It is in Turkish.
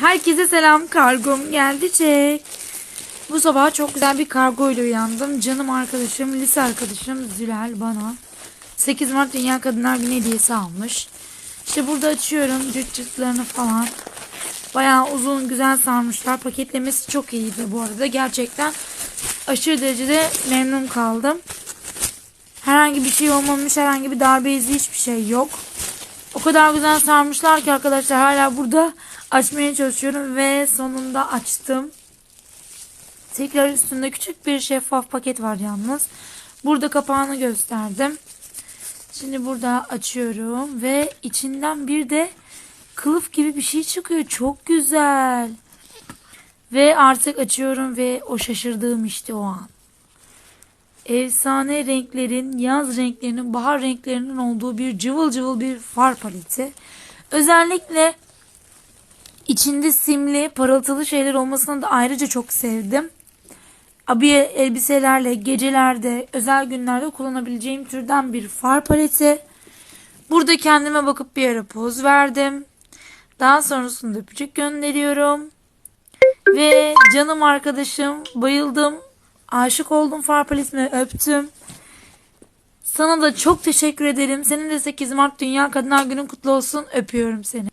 Herkese selam kargom geldi çek. Bu sabah çok güzel bir kargo ile uyandım. Canım arkadaşım, lise arkadaşım Zülal bana 8 Mart Dünya Kadınlar Günü hediyesi almış. İşte burada açıyorum cüt cütlerini falan. Bayağı uzun güzel sarmışlar. Paketlemesi çok iyiydi bu arada. Gerçekten aşırı derecede memnun kaldım. Herhangi bir şey olmamış, herhangi bir darbe izi hiçbir şey yok. O kadar güzel sarmışlar ki arkadaşlar hala burada açmaya çalışıyorum ve sonunda açtım. Tekrar üstünde küçük bir şeffaf paket var yalnız. Burada kapağını gösterdim. Şimdi burada açıyorum ve içinden bir de kılıf gibi bir şey çıkıyor. Çok güzel. Ve artık açıyorum ve o şaşırdığım işte o an. Efsane renklerin, yaz renklerinin, bahar renklerinin olduğu bir cıvıl cıvıl bir far paleti. Özellikle içinde simli, parıltılı şeyler olmasını da ayrıca çok sevdim. Abiye elbiselerle gecelerde, özel günlerde kullanabileceğim türden bir far paleti. Burada kendime bakıp bir ara poz verdim. Daha sonrasında öpücük gönderiyorum. Ve canım arkadaşım bayıldım. Aşık oldum far paletine öptüm. Sana da çok teşekkür ederim. Senin de 8 Mart Dünya Kadınlar Günün kutlu olsun. Öpüyorum seni.